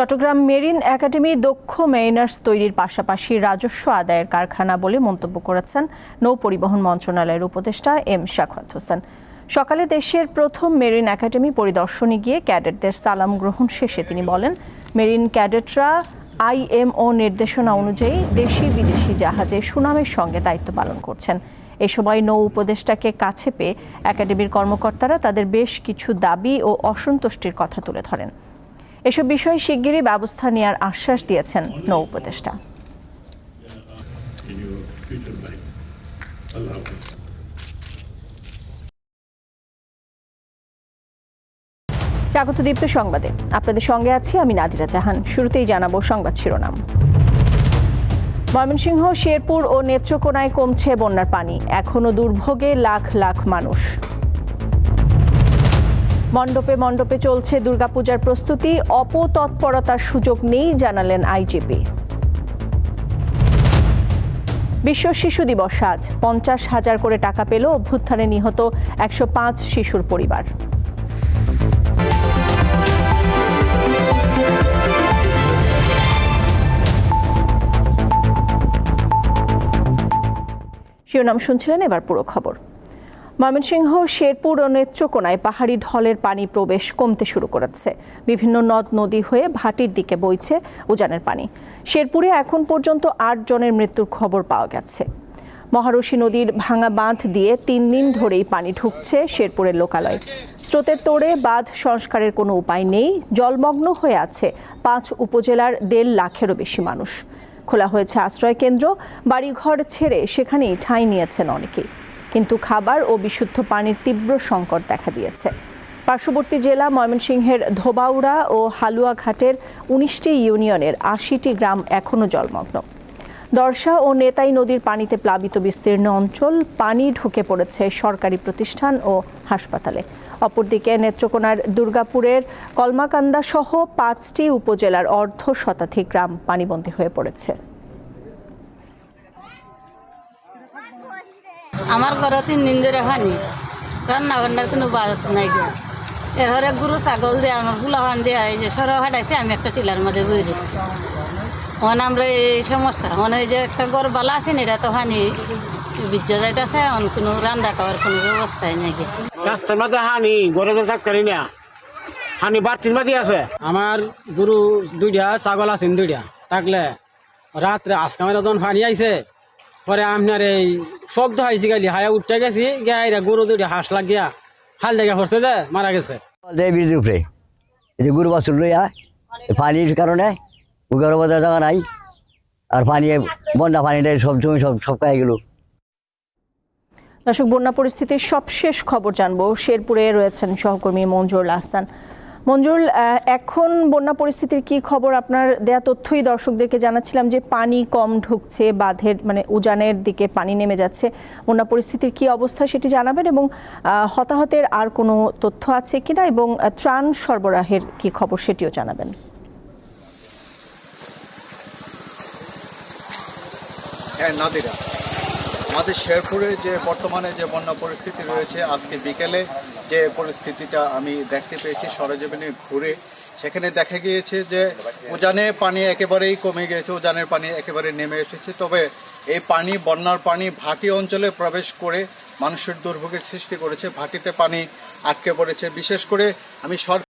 Chittagong marine academy দক্ষ মেইনার্স তৈরির পাশাপাশি রাজস্ব আদায়ের কারখানা বলে মন্তব্য করেছেন নৌ পরিবহন মন্ত্রণালয়ের উপদেষ্টা এম শাখাত হোসেন। সকালে দেশের প্রথম মেরিন একাডেমি পরিদর্শনে গিয়ে ক্যাডেটদের সালাম গ্রহণ শেষে তিনি বলেন, মেরিন ক্যাডেটরা আইএমও নির্দেশনা অনুযায়ী দেশি বিদেশি জাহাজে সুনামের সঙ্গে দায়িত্ব পালন করছেন। এ সময় নৌ উপদেষ্টাকে কাছে পেয়ে একাডেমির কর্মকর্তারা তাদের বেশ কিছু দাবি ও অসন্তুষ্টির কথা তুলে ধরেন। এসব বিষয়ে শিগগিরই ব্যবস্থা নেওয়ার আশ্বাস দিয়েছেন নৌ উপদেষ্টা. স্বাগত দীপ্ত সংবাদে। আপনাদের সঙ্গে আছি আমি নাদিরা জাহান। শুরুতেই জানাব সংবাদ শিরোনাম। ময়মনসিংহ, শেরপুর ও নেত্রকোনায় কমছে বন্যার পানি। এখনও দুর্ভোগে লাখ লাখ মানুষ। মণ্ডপে মণ্ডপে চলছে দুর্গাপূজার প্রস্তুতি। অপতৎপরতার সুযোগ নেই, জানালেন আইজিপি। বিশ্ব শিশু দিবস আজ। পঞ্চাশ হাজার করে টাকা পেল অভ্যুত্থানে নিহত একশো পাঁচ শিশুর পরিবার। শিরোনাম শুনছিলেন এবার পুরো খবর। ময়মনসিংহ, শেরপুর ও নেত্রকোনায় পাহাড়ি ঢলের পানি প্রবেশ কমতে শুরু করেছে। বিভিন্ন নদ, নদী হয়ে ভাটির দিকে বইছে উজানের পানি। শেরপুরে এখন পর্যন্ত আট জনের মৃত্যুর খবর পাওয়া গেছে। মহারশী নদীর ভাঙা বাঁধ দিয়ে তিন দিন ধরেই পানি ঢুকছে শেরপুরের লোকালয়। স্রোতের তোড়ে বাঁধ সংস্কারের কোনো উপায় নেই। জলমগ্ন হয়ে আছে পাঁচ উপজেলার দেড় লাখেরও বেশি মানুষ। খোলা হয়েছে আশ্রয় কেন্দ্র। বাড়িঘর ছেড়ে সেখানেই ঠাঁই নিয়েছেন অনেকেই। কিন্তু খাবার ও বিশুদ্ধ পানির তীব্র সংকট দেখা দিয়েছে। পার্শ্ববর্তী জেলা ময়মনসিংহের ধোবাউড়া ও হালুয়াঘাটের উনিশটি ইউনিয়নের আশিটি গ্রাম এখনও জলমগ্ন। দর্শা ও নেতাই নদীর পানিতে প্লাবিত বিস্তীর্ণ অঞ্চল, পানি ঢুকে পড়েছে সরকারি প্রতিষ্ঠান ও হাসপাতালে। অপরদিকে নেত্রকোনার দুর্গাপুরের কলমাকান্দা সহ পাঁচটি উপজেলার অর্ধ শতাধিক গ্রাম পানিবন্দী হয়ে পড়েছে। আমার ঘরে তিন দিন ধরে পানি রান্না বান্নার কোনো বাস নাই গো এর হরে গরু ছাগল দিয়ে আমার ফুলা ফান দেওয়া এই যে সর হাঁটাইছে আমি একটা টিলার মধ্যে বই রয়েছি মনে আমরা এই সমস্যা মনে এই যে একটা গড় বালা আছে না এটা তো পানি বিজ্জা যাইতেছে এখন কোনো রান্না খাওয়ার কোনো ব্যবস্থাই নাই গে। রাস্তার মাঝে হানি ঘরে তো থাকতে না। হানি বাড়তির মাঝে আছে। আমার গরু দুইটা ছাগল আছেন দুইটা থাকলে রাত্রে আজকে আমার যখন পানি আইছে পরে আপনার এই শব্দ হয়েছে গেলি হায়া উঠতে গেছি গিয়া গরু দুইটা হাঁস লাগিয়া হাল দেখা পড়ছে যে মারা গেছে। উপরে। এই যে গরু বাছুর লইয়া পানির কারণে গরু বাজার জায়গা নাই। আর পানি বন্যা পানিটা সব জমি সব সব খাই গেল। দর্শক বন্যা পরিস্থিতির সবশেষ খবর জানব। শেরপুরে রয়েছেন সহকর্মী মঞ্জুরুল আহসান। মঞ্জুরুল আহ, এখন বন্যা পরিস্থিতির কি খবর? আপনার দেয়া তথ্যই দর্শকদেরকে জানাচ্ছিলাম যে পানি কম ঢুকছে বাঁধের মানে উজানের দিকে পানি নেমে যাচ্ছে। বন্যা পরিস্থিতির কি অবস্থা সেটি জানাবেন এবং হতাহতের আর কোনো তথ্য আছে কিনা এবং ত্রাণ সরবরাহের কি খবর সেটিও জানাবেন। হ্যাঁ আমাদের শেরপুরে যে বর্তমানে যে বন্যা পরিস্থিতি রয়েছে, আজকে বিকেলে যে পরিস্থিতিটা আমি দেখতে পেয়েছি সরজমিনে ঘুরে, সেখানে দেখা গিয়েছে যে উজানে পানি একেবারেই কমে গিয়েছে, উজানের পানি একেবারে নেমে এসেছে। তবে এই পানি, বন্যার পানি ভাটি অঞ্চলে প্রবেশ করে মানুষের দুর্ভোগের সৃষ্টি করেছে। ভাটিতে পানি আটকে পড়েছে। বিশেষ করে আমি সরকার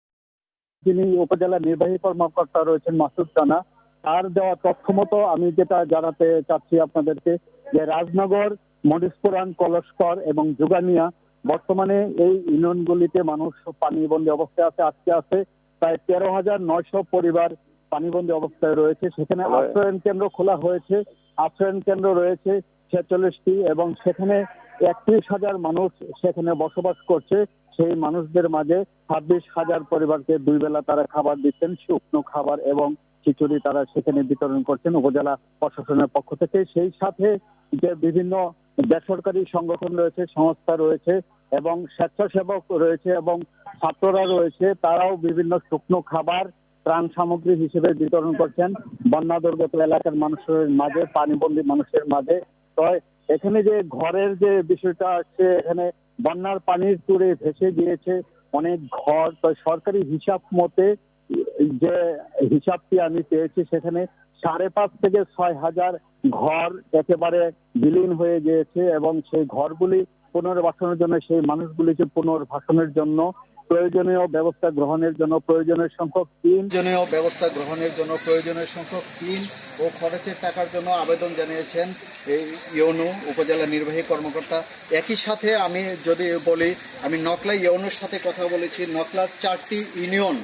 যিনি উপজেলা নির্বাহী কর্মকর্তা রয়েছেন মাসুদ রানা তার দেওয়া তথ্য মতো আমি যেটা জানাতে চাচ্ছি আপনাদেরকে যে রাজনগর মরিসপুরান কলস্কর এবং জুগানিয়া বর্তমানে এই ইউনিয়নগুলিতে মানুষ পানিবন্দী অবস্থায় আছে আজকে আছে। প্রায় তেরো হাজার নয়শো পরিবার পানিবন্দী অবস্থায় রয়েছে। সেখানে আশ্রয়ন কেন্দ্র খোলা হয়েছে। আশ্রয়ন কেন্দ্র রয়েছে ছেচল্লিশটি এবং সেখানে একত্রিশ হাজার মানুষ সেখানে বসবাস করছে। সেই মানুষদের মাঝে ছাব্বিশ হাজার পরিবারকে দুই বেলা তারা খাবার দিচ্ছেন শুকনো খাবার এবং খিচুড়ি তারা সেখানে বিতরণ করছেন উপজেলা প্রশাসনের পক্ষ থেকে। সেই সাথে যে বিভিন্ন বেসরকারি সংগঠন রয়েছে, সংস্থা রয়েছে এবং স্বেচ্ছাসেবক রয়েছে এবং ছাত্ররা রয়েছে, তারাও বিভিন্ন শুকনো খাবার, ত্রাণ সামগ্রী হিসেবে বিতরণ করছেন। বন্যা দুর্গত এলাকার মানুষের মাঝে, পানিবন্দী মানুষের মাঝে। তো এখানে যে ঘরের যে বিষয়টা আছে, এখানে বন্যার পানির তুড়ে ভেসে গিয়েছে অনেক ঘর। তো সরকারি হিসাব মতে যে হিসাবটি আমি পেয়েছি সেখানে সাড়ে পাঁচ থেকে ছয় হাজার ঘর একেবারে বিলীন হয়ে গিয়েছে এবং সেই ঘরগুলি পুনর্বাসনের জন্য, সেই মানুষগুলিকে পুনর্বাসনের জন্য প্রয়োজনীয় ব্যবস্থা গ্রহণের জন্য প্রয়োজনীয় সংখ্যক টিম প্রয়োজনীয় ব্যবস্থা গ্রহণের জন্য প্রয়োজনীয় সংখ্যক তিন ও খরচের টাকার জন্য আবেদন জানিয়েছেন এই ইউনু উপজেলা নির্বাহী কর্মকর্তা। একই সাথে আমি যদি বলি, আমি নকলা ইউনুর সাথে কথা বলেছি। নকলার চারটি ইউনিয়ন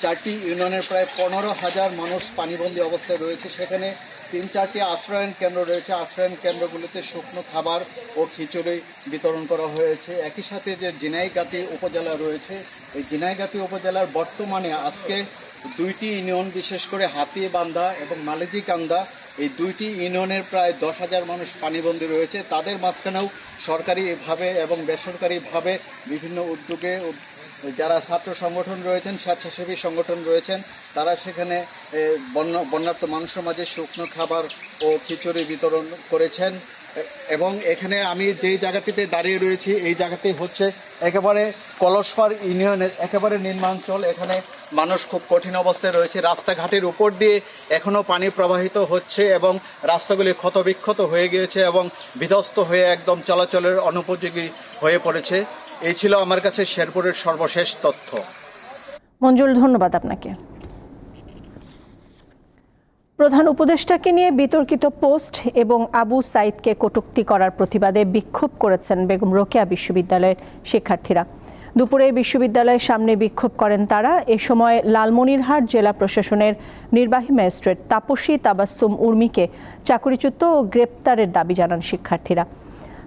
চারটি ইউনিয়নের প্রায় পনেরো হাজার মানুষ পানিবন্দী অবস্থায় রয়েছে। সেখানে তিন চারটি আশ্রয়ন কেন্দ্র রয়েছে। আশ্রয়ন কেন্দ্রগুলিতে শুকনো খাবার ও খিচুড়ি বিতরণ করা হয়েছে। একই সাথে যে জিনাইগাতি উপজেলা রয়েছে, এই জিনাইগাতি উপজেলার বর্তমানে আজকে দুইটি ইউনিয়ন, বিশেষ করে হাতিবান্ধা এবং মালেজিকান্দা, এই দুইটি ইউনিয়নের প্রায় দশ হাজার মানুষ পানিবন্দী রয়েছে। তাদের মাঝখানেও সরকারিভাবে এবং বেসরকারিভাবে বিভিন্ন উদ্যোগে উদ- যারা ছাত্র সংগঠন রয়েছেন, স্বেচ্ছাসেবী সংগঠন রয়েছেন, তারা সেখানে বন্য- বন্যার্ত মানুষের মাঝে শুকনো খাবার ও খিচুড়ি বিতরণ করেছেন। এবং এখানে আমি যেই জায়গাটিতে দাঁড়িয়ে রয়েছি, এই জায়গাটি হচ্ছে একেবারে কলসপার ইউনিয়নের একেবারে নিম্নাঞ্চল। এখানে মানুষ খুব কঠিন অবস্থায় রয়েছে। রাস্তাঘাটের উপর দিয়ে এখনও পানি প্রবাহিত হচ্ছে এবং রাস্তাগুলি ক্ষতবিক্ষত হয়ে গিয়েছে এবং বিধ্বস্ত হয়ে একদম চলাচলের অনুপযোগী হয়ে পড়েছে। এই ছিল আমার কাছে শেরপুরের সর্বশেষ তথ্য। মঞ্জুল, ধন্যবাদ আপনাকে। প্রধান উপদেষ্টাকে নিয়ে বিতর্কিত পোস্ট এবং আবু সাইদকে কটূক্তি করার প্রতিবাদে বিক্ষোভ করেছেন বেগম রোকেয়া বিশ্ববিদ্যালয়ের শিক্ষার্থীরা। দুপুরে বিশ্ববিদ্যালয়ের সামনে বিক্ষোভ করেন তারা। এ সময় লালমনিরহাট জেলা প্রশাসনের নির্বাহী ম্যাজিস্ট্রেট তাপসী তাবাসুম উর্মিকে চাকরিচ্যুত ও গ্রেপ্তারের দাবি জানান শিক্ষার্থীরা।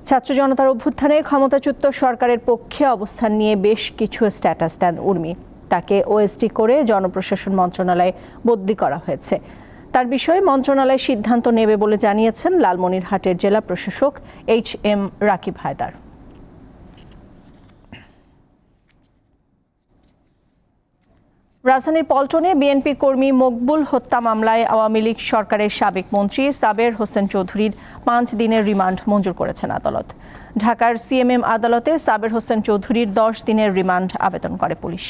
ছাত্র জনতার অভ্যুত্থানে ক্ষমতাচ্যুত সরকারের পক্ষে অবস্থান নিয়ে বেশ কিছু স্ট্যাটাস দেন উর্মি। তাকে ওএসডি করে জনপ্রশাসন মন্ত্রণালয়ে বদলি করা হয়েছে। তার বিষয়ে মন্ত্রণালয় সিদ্ধান্ত নেবে বলে জানিয়েছেন লালমনিরহাটের জেলা প্রশাসক এইচ এম রাকিব হায়দার। রাজধানীর পল্টনে বিএনপি কর্মী মকবুল হত্যা মামলায় আওয়ামী লীগ সরকারের সাবেক মন্ত্রী সাবের হোসেন চৌধুরীর পাঁচ দিনের রিমান্ড মঞ্জুর করেছেন আদালত। ঢাকার সিএমএম আদালতে সাবের হোসেন চৌধুরীর দশ দিনের রিমান্ড আবেদন করে পুলিশ।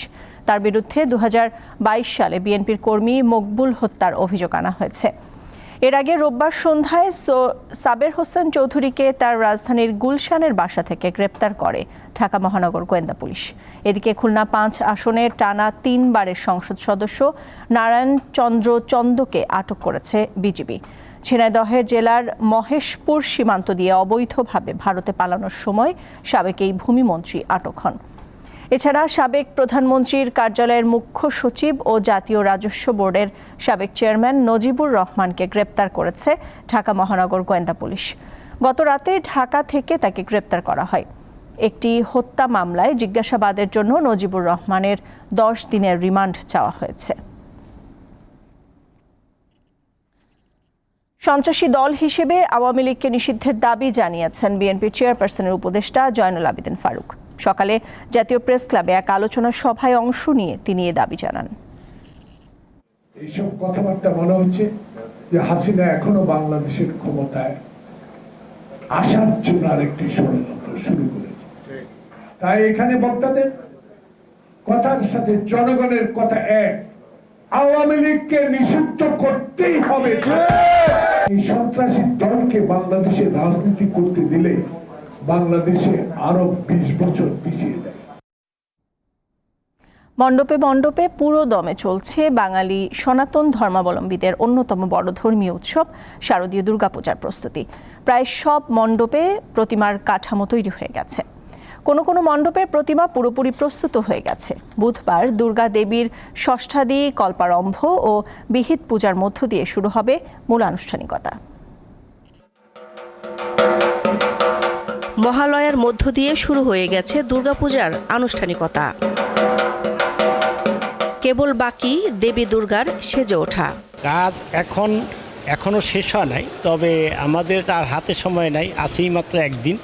তার বিরুদ্ধে দু হাজার বাইশ সালে বিএনপির কর্মী মকবুল হত্যার অভিযোগ আনা হয়েছে। এর আগে রোববার সন্ধ্যায় সাবের হোসেন চৌধুরীকে তার রাজধানীর গুলশানের বাসা থেকে গ্রেপ্তার করে ঢাকা মহানগর গোয়েন্দা পুলিশ। এদিকে খুলনা পাঁচ আসনের টানা তিনবারের সংসদ সদস্য নারায়ণ চন্দ্র চন্দকে আটক করেছে বিজিবি। ঝিনাইদহের জেলার মহেশপুর সীমান্ত দিয়ে অবৈধভাবে ভারতে পালানোর সময় সাবেক এই ভূমিমন্ত্রী আটক হন। এছাড়া সাবেক প্রধানমন্ত্রীর কার্যালয়ের মুখ্য সচিব ও জাতীয় রাজস্ব বোর্ডের সাবেক চেয়ারম্যান নজিবুর রহমানকে গ্রেপ্তার করেছে ঢাকা মহানগর গোয়েন্দা পুলিশ। গত রাতে ঢাকা থেকে তাকে গ্রেপ্তার করা হয়। একটি হত্যা মামলায় জিজ্ঞাসাবাদের জন্য নজিবুর রহমানের দশ দিনের রিমান্ড চাওয়া হয়েছে। সন্ত্রাসী দল হিসেবে আওয়ামী লীগকে নিষিদ্ধের দাবি জানিয়েছেন বিএনপির চেয়ারপারসনের উপদেষ্টা জয়নুল আবেদিন ফারুক। সকালে জাতীয় প্রেস ক্লাবে এক আলোচনা সভায় অংশ নিয়ে তিনি এ দাবি জানান। এইসব কথাবার্তা হচ্ছে যে হাসিনা এখনও বাংলাদেশের ক্ষমতায় আসার জন্য আরেকটি ষড়যন্ত্র শুরু করেছে। তাই এখানে বক্তাদের কথার সাথে জনগণের কথা এক। আওয়ামী লীগকে নিষিদ্ধ করতেই হবে। এই সন্ত্রাসী দলকে বাংলাদেশে রাজনীতি করতে দিলে বাংলাদেশে আরও বিশ বছর পিছিয়ে দেয়। মণ্ডপে মণ্ডপে পুরো দমে চলছে বাঙালি সনাতন ধর্মাবলম্বীদের অন্যতম বড় ধর্মীয় উৎসব শারদীয় দুর্গাপূজার প্রস্তুতি। প্রায় সব মণ্ডপে প্রতিমার কাঠামো তৈরি হয়ে গেছে। কোনো কোনো মণ্ডপের প্রতিমা পুরোপুরি প্রস্তুত হয়ে গেছে। বুধবার দুর্গা দেবীর ষষ্ঠাদি কল্পারম্ভ ও বিহিত পূজার মধ্য দিয়ে শুরু হবে মূল আনুষ্ঠানিকতা মহালয়ার মধ্য দিয়ে শুরু হয়ে গেছে দুর্গাপূজার আনুষ্ঠানিকতা। কেবল বাকি দেবী দুর্গার সেজে ওঠা। কাজ এখন এখনও শেষ হয় নাই তবে আমাদের আর হাতে সময় নাই আছেই মাত্র একদিন।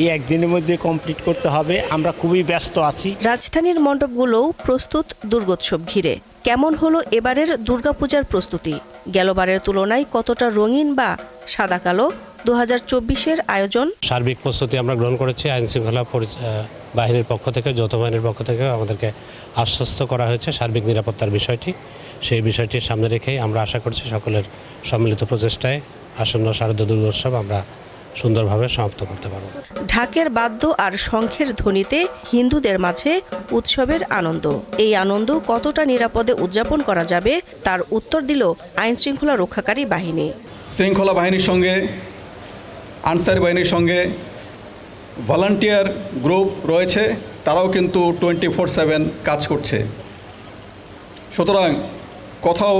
এই একদিনের মধ্যে কমপ্লিট করতে হবে আমরা খুবই ব্যস্ত আছি। রাজধানীর মণ্ডপগুলোও প্রস্তুত দুর্গোৎসব ঘিরে। কেমন হলো এবারের দুর্গাপূজার প্রস্তুতি? গেলবারের তুলনায় কতটা রঙিন বা সাদা কালো? দু হাজার চব্বিশের আয়োজন। সার্বিক প্রস্তুতি আমরা গ্রহণ করেছি। আইন শৃঙ্খলা বাহিনীর পক্ষ থেকে যৌথ বাহিনীর পক্ষ থেকে আমাদেরকে আশ্বস্ত করা হয়েছে সার্বিক নিরাপত্তার বিষয়টি। সেই বিষয়টি সামনে রেখেই আমরা আশা করছি সকলের সম্মিলিত প্রচেষ্টায় আসন্ন শারদীয় দুর্গোৎসব আমরা সুন্দরভাবে সমাপ্ত করতে পারব। ঢাকের বাদ্য আর শঙ্খের ধ্বনিতে হিন্দুদের মাঝে উৎসবের আনন্দ। এই আনন্দ কতটা নিরাপদে উদযাপন করা যাবে তার উত্তর দিল আইন শৃঙ্খলা রক্ষাকারী বাহিনী। শৃঙ্খলা বাহিনীর সঙ্গে আনসার বাহিনীর সঙ্গে ভলান্টিয়ার গ্রুপ রয়েছে তারাও কিন্তু টোয়েন্টি ফোর সেভেন কাজ করছে। সুতরাং কোথাও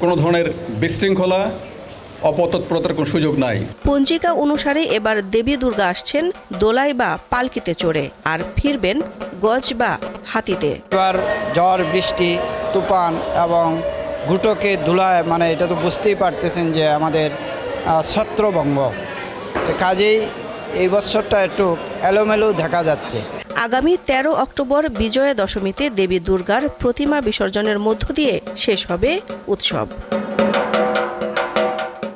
কোনো ধরনের বিশৃঙ্খলা অপতৎপরতার কোনো সুযোগ নাই। পঞ্জিকা অনুসারে এবার দেবী দুর্গা আসছেন দোলাই বা পালকিতে চড়ে আর ফিরবেন গজ বা হাতিতে। এবার ঝড় বৃষ্টি তুফান এবং ঘুটকে ধুলায় মানে এটা তো বুঝতেই পারতেছেন যে আমাদের ছত্রভঙ্গ। কাজেই এই বছরটা একটু এলোমেলো দেখা যাচ্ছে। আগামী ১৩ অক্টোবর বিজয়া দশমীতে দেবী দুর্গার প্রতিমা বিসর্জনের মধ্য দিয়ে শেষ হবে উৎসব।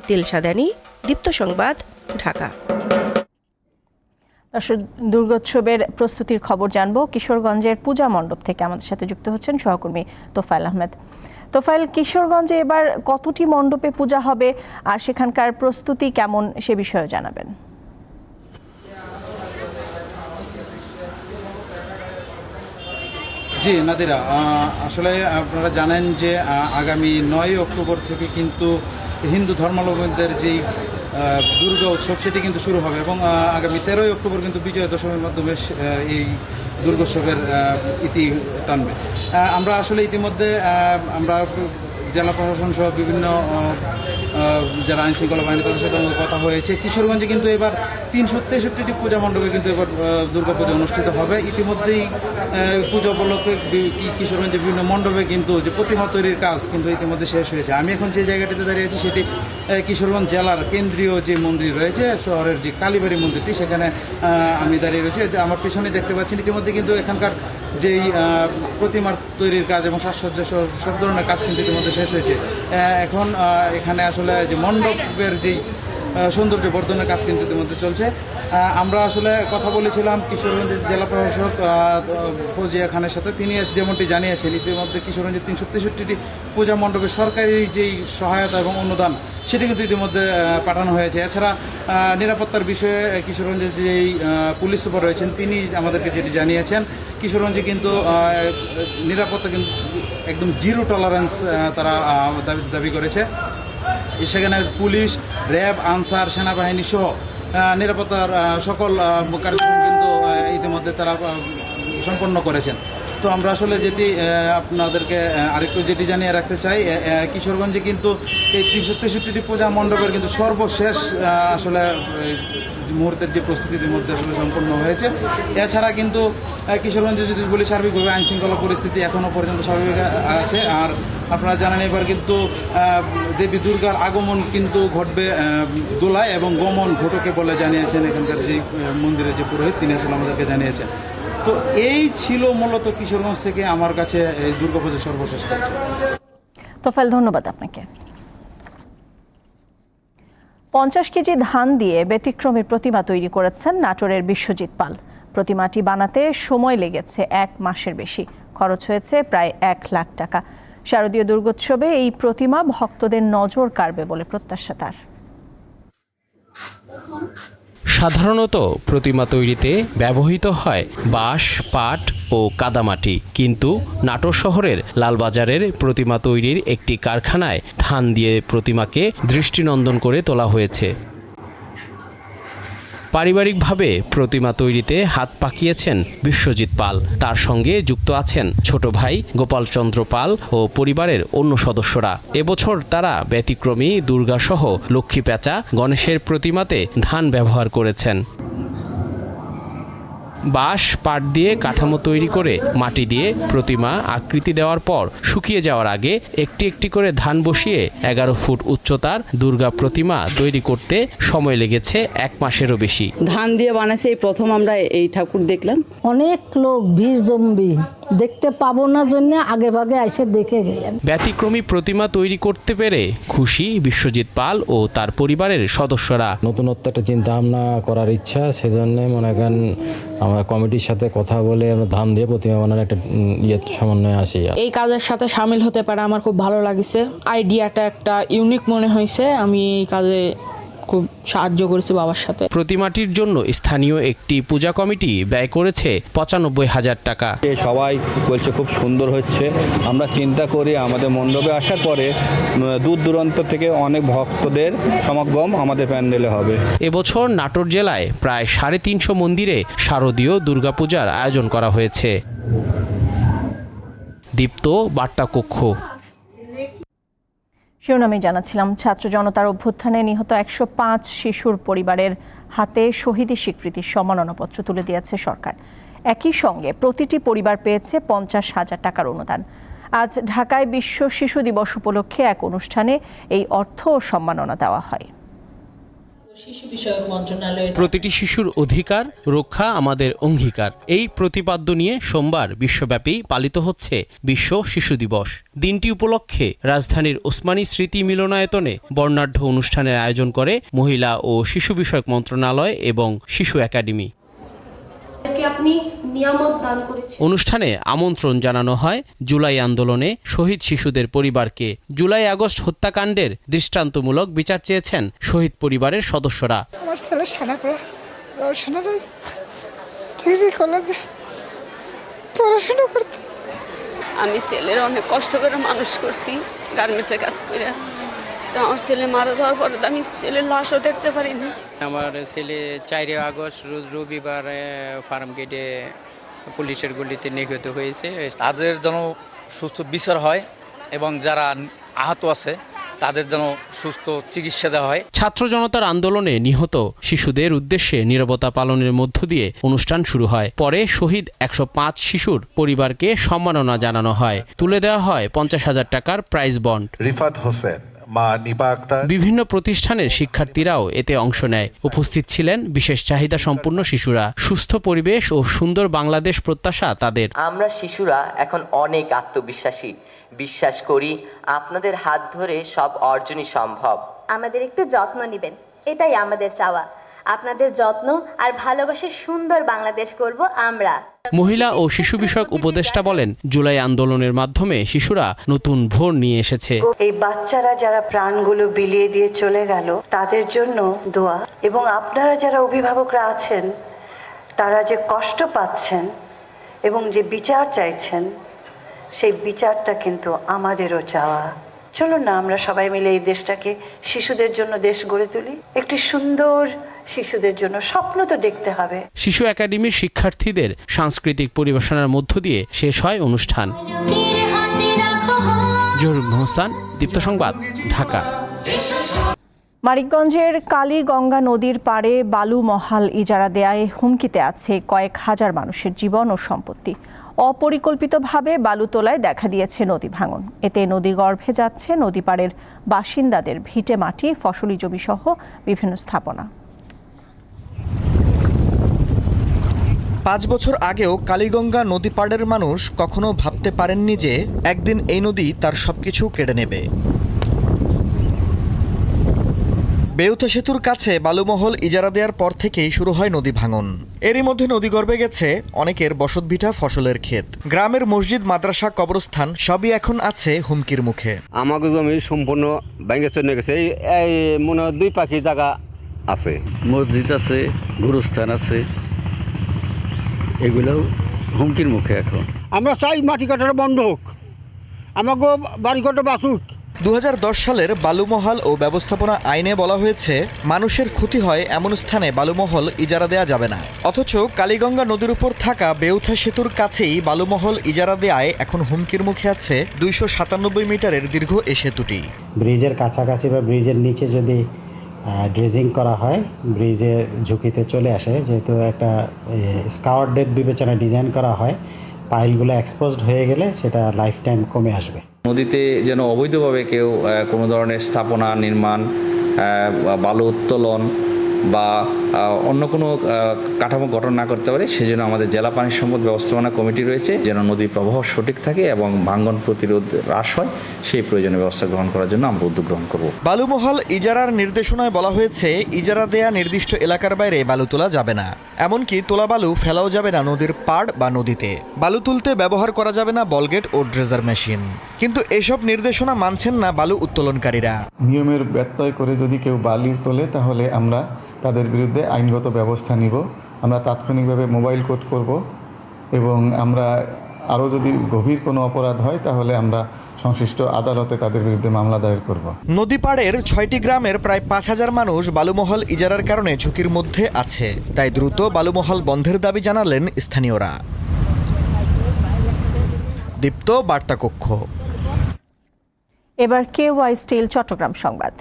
তিলসাদানি দীপ্ত সংবাদ ঢাকা। দর্শক দুর্গোৎসবের প্রস্তুতির খবর জানব কিশোরগঞ্জের পূজা মণ্ডপ থেকে। আমাদের সাথে যুক্ত হচ্ছেন সহকর্মী তোফাইল আহমেদ। তোফাইল কিশোরগঞ্জে এবার কতটি মণ্ডপে পূজা হবে আর সেখানকার প্রস্তুতি কেমন সে বিষয়ে জানাবেন। জি, নাদিরা আসলে আপনারা জানেন যে আগামী নয় অক্টোবর থেকে কিন্তু হিন্দু ধর্মাবলম্বীদের যেই দুর্গা উৎসব, সেটি কিন্তু শুরু হবে এবং আগামী তেরোই অক্টোবর কিন্তু বিজয়া দশমীর মাধ্যমে এই দুর্গোৎসবের ইতি টানবে। আমরা আসলে ইতিমধ্যে আমরা জেলা প্রশাসন সহ বিভিন্ন যারা আইন শৃঙ্খলা বাহিনী, তাদের সাথে আমাদের কথা হয়েছে। কিশোরগঞ্জে কিন্তু এবার তিনশো তেষট্টিটি পূজা মণ্ডপে কিন্তু এবার দুর্গা পূজা অনুষ্ঠিত হবে। ইতিমধ্যেই পূজা উপলক্ষে বি- কি- কিশোরগঞ্জে বিভিন্ন মণ্ডপে কিন্তু যে প্রতিমা তৈরির কাজ কিন্তু ইতিমধ্যে শেষ হয়েছে। আমি এখন যে জায়গাটিতে দাঁড়িয়ে আছি, সেটি কিশোরগঞ্জ জেলার কেন্দ্রীয় যে মন্দির রয়েছে, শহরের যে কালীবাড়ি মন্দিরটি, সেখানে আমি দাঁড়িয়ে রয়েছি। আমার পেছনে দেখতে পাচ্ছেন, ইতিমধ্যে কিন্তু এখানকার যেই প্রতিমার তৈরির কাজ এবং সাজসজ্জা সব ধরনের কাজ কিন্তু ইতিমধ্যে শেষ হয়েছে। এখন এখানে আসলে যে মণ্ডপের যেই সৌন্দর্য বর্ধনের কাজ কিন্তু ইতিমধ্যে চলছে। আমরা আসলে কথা বলেছিলাম কিশোরগঞ্জের জেলা প্রশাসক ফৌজিয়া খানের সাথে। তিনি যেমনটি জানিয়েছেন, ইতিমধ্যে কিশোরগঞ্জের তিনশো তেষট্টিটি পূজা মণ্ডপে সরকারি যেই সহায়তা এবং অনুদান, সেটি কিন্তু ইতিমধ্যে পাঠানো হয়েছে। এছাড়া নিরাপত্তার বিষয়ে কিশোরগঞ্জের যেই পুলিশ সুপার রয়েছেন, তিনি আমাদেরকে যেটি জানিয়েছেন, কিশোরগঞ্জে কিন্তু নিরাপত্তা কিন্তু একদম জিরো টলারেন্স তারা দাবি করেছে। সেখানে পুলিশ র্যাব আনসার সেনাবাহিনী সহ নিরাপত্তার সকল কার্যক্রম কিন্তু ইতিমধ্যে তারা সম্পন্ন করেছেন। তো আমরা আসলে যেটি আপনাদেরকে আরেকটু যেটি জানিয়ে রাখতে চাই কিশোরগঞ্জে কিন্তু এই তিনশো তেষট্টিটি পূজা মণ্ডপের কিন্তু সর্বশেষ আসলে মুহূর্তের যে প্রস্তুতির মধ্যে আসলে সম্পন্ন হয়েছে। এছাড়া কিন্তু কিশোরগঞ্জে যদি বলি, সার্বিকভাবে আইন শৃঙ্খলা পরিস্থিতি এখনও পর্যন্ত স্বাভাবিক আছে। আর আপনারা জানেন এবার কিন্তু দেবী দুর্গার আগমন কিন্তু ঘটবে দোলায় এবং গমন ঘটকে বলে জানিয়েছেন এখানকার যে মন্দিরের যে পুরোহিত, তিনি আসলে আমাদেরকে জানিয়েছেন। তো এই ছিল মূলত কিশোরগঞ্জ থেকে আমার কাছে দুর্গাপুজোর সর্বশেষ তোফাইল ধন্যবাদ আপনাকে। পঞ্চাশ কেজি ধান দিয়ে ব্যতিক্রমী প্রতিমা তৈরি করেছেন নাটোরের বিশ্বজিৎ পাল। প্রতিমাটি বানাতে সময় লেগেছে এক মাসের বেশি। খরচ হয়েছে প্রায় এক লাখ টাকা। শারদীয় দুর্গোৎসবে এই প্রতিমা ভক্তদের নজর কাড়বে বলে প্রত্যাশা তার। সাধারণত প্রতিমা তৈরিতে ব্যবহৃত হয় বাঁশ, পাট ও কাদামাটি। কিন্তু নাটোর শহরের লালবাজারের প্রতিমা তৈরির একটি কারখানায় ধান দিয়ে প্রতিমাকে দৃষ্টিনন্দন করে তোলা হয়েছে। পারিবারিকভাবে প্রতিমা তৈরিতে হাত পাকিয়েছেন বিশ্বজিৎ পাল। তার সঙ্গে যুক্ত আছেন ছোট ভাই গোপালচন্দ্র পাল ও পরিবারের অন্য সদস্যরা। এবছর তারা ব্যতিক্রমী দুর্গাসহ লক্ষ্মী প্যাঁচা গণেশের প্রতিমাতে ধান ব্যবহার করেছেন। বাঁশ পাট দিয়ে কাঠামো তৈরি করে মাটি দিয়ে প্রতিমা আকৃতি দেওয়ার পর শুকিয়ে যাওয়ার আগে একটি একটি করে ধান বসিয়ে এগারো ফুট উচ্চতার দুর্গা প্রতিমা তৈরি করতে সময় লেগেছে এক মাসেরও বেশি। ধান দিয়ে বানাইছে এই প্রথম আমরা এই ঠাকুর দেখলাম। অনেক লোক ভিড় জমবি দেখতে পাবো না জন্য আগে ভাগে এসে দেখে গেলাম। ব্যতিক্রমী প্রতিমা তৈরি করতে পেরে খুশি বিশ্বজিৎ পাল ও তার পরিবারের সদস্যরা। নতুনত্ব একটা চিন্তা ভাবনা করার ইচ্ছা সেজন্য মনে করেন আমরা কমিটির সাথে কথা বলে আমরা ধান দিয়ে প্রতিমা বানানোর একটা ইয়ে সমন্বয়ে আসি। এই কাজের সাথে সামিল হতে পারে আমার খুব ভালো লাগিছে। আইডিয়াটা একটা ইউনিক মনে হয়েছে আমি এই কাজে খুব সাহায্য করেছে বাবার সাথে। প্রতিমাটির জন্য স্থানীয় একটি পূজা কমিটি ব্যয় করেছে পঁচানব্বই হাজার টাকা। সবাই বলছে খুব সুন্দর হচ্ছে। আমরা চিন্তা করি আমাদের মণ্ডপে আসার পরে দূর দূরান্ত থেকে অনেক ভক্তদের সমাগম আমাদের প্যান্ডেলে হবে। এবছর নাটোর জেলায় প্রায় সাড়ে তিনশো মন্দিরে শারদীয় দুর্গাপূজার আয়োজন করা হয়েছে। দীপ্ত বার্তা কক্ষ শিরোনামে জানাচ্ছিলাম, ছাত্র জনতার অভ্যুত্থানে নিহত একশো পাঁচ শিশুর পরিবারের হাতে শহীদী স্বীকৃতির সম্মাননাপত্র তুলে দিয়েছে সরকার। একই সঙ্গে প্রতিটি পরিবার পেয়েছে পঞ্চাশ হাজার টাকার অনুদান। আজ ঢাকায় বিশ্ব শিশু দিবস উপলক্ষে এক অনুষ্ঠানে এই অর্থ ও সম্মাননা দেওয়া হয়। প্রতিটি শিশুর অধিকার, রক্ষা আমাদের অঙ্গীকার। এই প্রতিপাদ্য নিয়ে সোমবার বিশ্বব্যাপী পালিত হচ্ছে বিশ্ব শিশু দিবস। দিনটি উপলক্ষে রাজধানীর ওসমানী স্মৃতি মিলনায়তনে বর্ণাঢ্য অনুষ্ঠানের আয়োজন করে মহিলা ও শিশু বিষয়ক মন্ত্রণালয় এবং শিশু একাডেমি। আপনি নিয়ামত দান করেছেন। অনুষ্ঠানে আমন্ত্রণ জানানো হয় জুলাই আন্দোলনে শহীদ শিশুদের পরিবারকে। জুলাই আগস্ট হত্যাকাণ্ডের দৃষ্টান্তমূলক বিচার চেয়েছেন শহীদ পরিবারের সদস্যরা। আমার ছেলে সানাপড়া পড়াশোনা রয়েছে ডিগ্রি কলেজে পড়াশোনা করতে। আমি ছেলের অনেক কষ্ট করে মানুষ করছি গার্মেন্টসে কাজ করে। তো আমার ছেলে মারা যাওয়ার পরে তো আমি ছেলের লাশও দেখতে পারিনি। আমার ছেলে চারই আগস্ট রবিবার ফার্ম গেটে পুলিশের গুলিতে নিহত হয়েছে। তাদের যেন সুস্থ বিচার হয় এবং যারা আহত আছে তাদের যেন সুস্থ চিকিৎসা দেওয়া হয়। ছাত্র জনতার আন্দোলনে নিহত শিশুদের উদ্দেশ্যে নিরবতা পালনের মধ্য দিয়ে অনুষ্ঠান শুরু হয়। পরে শহীদ একশো পাঁচ শিশুর পরিবারকে সম্মাননা জানানো হয়। তুলে দেওয়া হয় পঞ্চাশ হাজার টাকার প্রাইজ বন্ড রিফাত হোসেন। বিভিন্ন প্রতিষ্ঠানের শিক্ষার্থীরাও এতে অংশ নেয়। উপস্থিত ছিলেন বিশেষ চাহিদা সম্পন্ন শিশুরা। সুস্থ পরিবেশ ও সুন্দর বাংলাদেশ প্রত্যাশা তাদের। আমরা শিশুরা এখন অনেক আত্মবিশ্বাসী। বিশ্বাস করি আপনাদের হাত ধরে সব অর্জনই সম্ভব। আমাদের একটু যত্ন নেবেন। এটাই আমাদের চাওয়া। আপনাদের যত্ন আর ভালোবাসে সুন্দর বাংলাদেশ করব আমরা। মহিলা ও শিশু বিষয়ক উপদেষ্টা বলেন, জুলাই আন্দোলনের মাধ্যমে শিশুরা নতুন ভোর নিয়ে এসেছে। এই বাচ্চারা যারা প্রাণগুলো বিলিয়ে দিয়ে চলে গেল, তাদের জন্য দোয়া। এবং আপনারা যারা অভিভাবকরা আছেন, তারা যে কষ্ট পাচ্ছেন এবং যে বিচার চাইছেন, সেই বিচারটা কিন্তু আমাদেরও চাওয়া। চলুন না, আমরা সবাই মিলে এই দেশটাকে শিশুদের জন্য দেশ গড়ে তুলি। একটি সুন্দর শিশুদের জন্য স্বপ্ন তো দেখতে হবে। শিশু একাডেমির শিক্ষার্থীদের সাংস্কৃতিক পরিবেশনার মধ্য দিয়ে শেষ হয় অনুষ্ঠান। মোহসান দীপ্ত সংবাদ ঢাকা। মানিকগঞ্জের কালীগঙ্গা নদীর পাড়ে বালু মহাল ইজারা দেয়ায় হুমকিতে আছে কয়েক হাজার মানুষের জীবন ও সম্পত্তি। অপরিকল্পিতভাবে বালু তোলায় দেখা দিয়েছে নদী ভাঙন। এতে নদী গর্ভে যাচ্ছে নদী পাড়ের বাসিন্দাদের ভিটে মাটি ফসলি জমি সহ বিভিন্ন স্থাপনা। পাঁচ বছর আগেও কালীগঙ্গা নদী পাড়ের মানুষ কখনো ভাবতে পারেননি যে একদিন এই নদী তার সবকিছু কেড়ে নেবে। বেউথা সেতুর কাছে বালুমহল ইজারা দেওয়ার পর থেকেই শুরু হয় নদী ভাঙন। এরই মধ্যে নদীগর্ভে গেছে অনেকের বসতভিটা ফসলের ক্ষেত। গ্রামের মসজিদ মাদ্রাসা কবরস্থান সবই এখন আছে হুমকির মুখে। আমাকে জমি সম্পূর্ণ ব্যাংকে চলে গেছে। এই এই মনে দুই পাখি জায়গা আছে। মসজিদ আছে গুরুস্থান আছে। এগুলোও হুমকির মুখে এখন। আমরা চাই মাটি কাটার বন্ধ হোক। আমাকে বাড়ি কাটা বাসুক দু সালের বালুমহাল ও ব্যবস্থাপনা আইনে বলা হয়েছে মানুষের ক্ষতি হয় এমন স্থানে বালুমহল ইজারা দেয়া যাবে না। অথচ কালীগঙ্গা নদীর উপর থাকা বেউথা সেতুর কাছেই বালুমহল ইজারা দেয়ায় এখন হুমকির মুখে আছে দুইশো সাতানব্বই মিটারের দীর্ঘ এ সেতুটি। ব্রিজের কাছাকাছি বা ব্রিজের নিচে যদি ড্রেজিং করা হয় ব্রিজে ঝুঁকিতে চলে আসে। যেহেতু একটা স্কাওয়ার ডেট বিবেচনায় ডিজাইন করা হয় পাইলগুলো এক্সপোজড হয়ে গেলে সেটা লাইফ টাইম কমে আসবে। নদীতে যেন অবৈধভাবে কেউ কোনো ধরনের স্থাপনা, নির্মাণ বালু উত্তোলন বা অন্য কোনো কাঠামো গঠন না করতে পারে সেজন্য আমাদের জেলা পানি সম্পদ ব্যবস্থাপনা কমিটি রয়েছে যেন নদীর প্রবাহ সঠিক থাকে এবং ভাঙ্গন প্রতিরোধ হ্রাস হয় সেই প্রয়োজনীয় ব্যবস্থা গ্রহণ করার জন্য আমরা উদ্যোগ গ্রহণ করব। বালুমহল ইজারার নির্দেশনায় বলা হয়েছে ইজারা দেয়া নির্দিষ্ট এলাকার বাইরে বালু তোলা যাবে না। এমনকি তোলা বালু ফেলাও যাবে না নদীর পাড় বা নদীতে। বালু তুলতে ব্যবহার করা যাবে না বলগেট ও ড্রেজার মেশিন। কিন্তু এসব নির্দেশনা মানছেন না বালু উত্তোলনকারীরা। নিয়মের ব্যত্যয় করে যদি কেউ বালি তোলে তাহলে আমরা তাদের বিরুদ্ধে আইনগত ব্যবস্থা নিব। আমরা তাৎক্ষণিকভাবে মোবাইল কোড করব এবং আমরা আরও যদি গভীর কোনো অপরাধ হয় তাহলে আমরা সংশ্লিষ্ট আদালতে তাদের বিরুদ্ধে মামলা দায়ের করব। নদী পাড়ের ছয়টি গ্রামের প্রায় পাঁচ হাজার মানুষ বালুমহল ইজারার কারণে ঝুঁকির মধ্যে আছে। তাই দ্রুত বালুমহল বন্ধের দাবি জানালেন স্থানীয়রা। দীপ্ত বার্তা কক্ষ এবার কে ওয়াই স্টিল চট্টগ্রাম সংবাদ।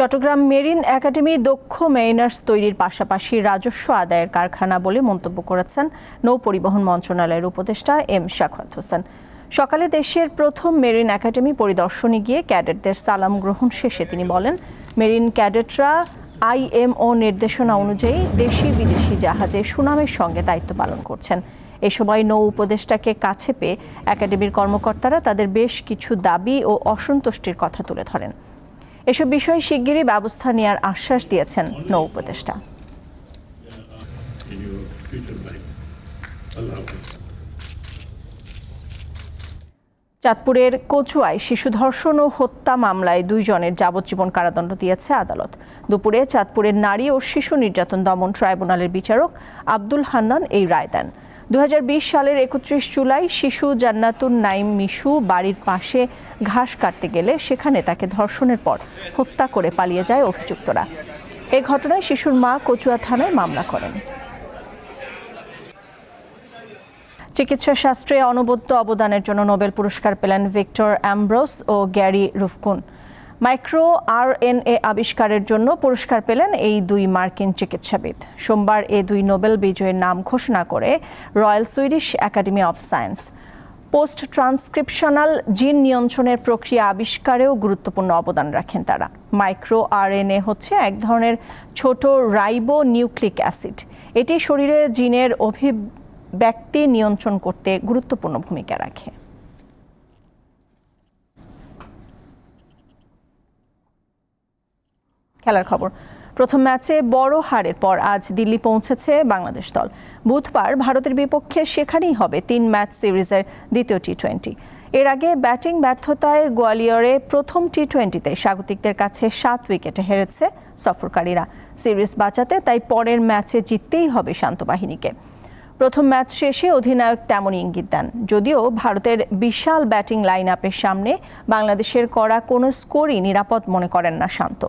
চট্টগ্রাম মেরিন একাডেমি দক্ষ মেরিনার্স তৈরির পাশাপাশি রাজস্ব আদায়ের কারখানা বলে মন্তব্য করেছেন নৌ পরিবহন মন্ত্রণালয়ের উপদেষ্টা এম শাখাত হোসেন। সকালে দেশের প্রথম মেরিন একাডেমি পরিদর্শনে গিয়ে ক্যাডেটদের সালাম গ্রহণ শেষে তিনি বলেন, মেরিন ক্যাডেটরা আইএমও নির্দেশনা অনুযায়ী দেশি বিদেশি জাহাজে সুনামের সঙ্গে দায়িত্ব পালন করছেন। এ সময় নৌ উপদেষ্টাকে কাছে পেয়ে একাডেমির কর্মকর্তারা তাদের বেশ কিছু দাবি ও অসন্তুষ্টির কথা তুলে ধরেন। এসব বিষয়ে শিগগিরই ব্যবস্থা নেওয়ার আশ্বাস দিয়েছেন নৌ উপদেষ্টা। চাঁদপুরের কচুয়ায় শিশু ধর্ষণ ও হত্যা মামলায় দুইজনের যাবজ্জীবন কারাদণ্ড দিয়েছে আদালত। দুপুরে চাঁদপুরের নারী ও শিশু নির্যাতন দমন ট্রাইব্যুনালের বিচারক আব্দুল হান্নান এই রায় দেন। দু হাজার বিশ সালের একত্রিশ জুলাই শিশু জান্নাতুন নাইম মিশু বাড়ির পাশে ঘাস কাটতে গেলে সেখানে তাকে ধর্ষণের পর হত্যা করে পালিয়ে যায় অভিযুক্তরা। এ ঘটনায় শিশুর মা কচুয়া থানায় মামলা করেন। চিকিৎসা শাস্ত্রে অনবদ্য অবদানের জন্য নোবেল পুরস্কার পেলেন ভিক্টর অ্যাম্ব্রোস ও গ্যারি রুফকুন। মাইক্রো আরএনএ আবিষ্কারের জন্য পুরস্কার পেলেন এই দুই মার্কিন চিকিৎসাবিদ। সোমবার এ দুই নোবেল বিজয়ের নাম ঘোষণা করে royal Swedish academy of science. Post transcriptional gene নিয়ন্ত্রণের প্রক্রিয়া আবিষ্কারেও গুরুত্বপূর্ণ অবদান রাখেন তারা। মাইক্রো আরএনএ হচ্ছে এক ধরনের ছোট রাইবো নিউক্লিক অ্যাসিড। এটি শরীরে জিনের অভিব্যক্তি নিয়ন্ত্রণ করতে গুরুত্বপূর্ণ ভূমিকা রাখে। খেলার খবর। প্রথম ম্যাচে বড় হারের পর আজ দিল্লি পৌঁছেছে বাংলাদেশ দল। বুধবার ভারতের বিপক্ষে সেখানেই হবে তিন ম্যাচ সিরিজের দ্বিতীয় টি টোয়েন্টি এর আগে ব্যাটিং ব্যর্থতায় গোয়ালিয়রে প্রথম টি টোয়েন্টিতে স্বাগতিকদের কাছে সাত উইকেটে হেরেছে সফরকারীরা। সিরিজ বাঁচাতে তাই পরের ম্যাচে জিততেই হবে শান্ত বাহিনীকে। প্রথম ম্যাচ শেষে অধিনায়ক তেমনই ইঙ্গিত দেন। যদিও ভারতের বিশাল ব্যাটিং লাইন আপের সামনে বাংলাদেশের করা কোনো স্কোরই নিরাপদ মনে করেন না শান্ত।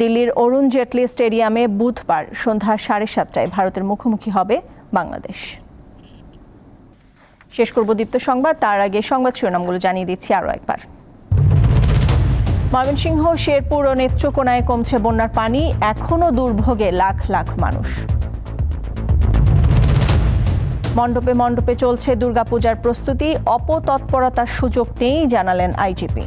দিল্লির অরুণ জেটলি স্টেডিয়ামে বুধবার সন্ধ্যা সাড়ে সাতটায় ভারতের মুখোমুখি হবে বাংলাদেশ। শেষ করব দীপ্ত সংবাদ, তার আগে সংবাদ শিরোনামগুলো জানিয়ে দিচ্ছি আরও একবার। ময়মনসিংহ, শেরপুর ও নেত্রকোনায় কমছে বন্যার পানি এখনও দুর্ভোগে লাখ লাখ মানুষ। মণ্ডপে মণ্ডপে চলছে দুর্গাপূজার প্রস্তুতি, অপতৎপরতার সুযোগ নেই, জানালেন আইজিপি।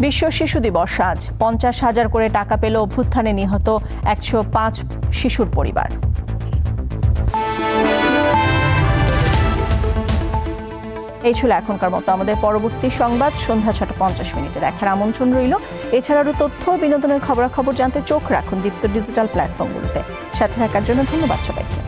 বিশ্ব শিশু দিবস আজ। পঞ্চাশ হাজার করে টাকা পেল অভ্যুত্থানে নিহত একশো পাঁচ শিশুর পরিবার। এই ছিল এখনকার মতো। আমাদের পরবর্তী সংবাদ সন্ধ্যা ছটা পঞ্চাশ মিনিটে দেখার আমন্ত্রণ রইল। এছাড়া আরও তথ্য, বিনোদনের খবরাখবর জানতে চোখ রাখুন দীপ্ত ডিজিটাল প্ল্যাটফর্মগুলোতে। সাথে থাকার জন্য ধন্যবাদ সবাইকে।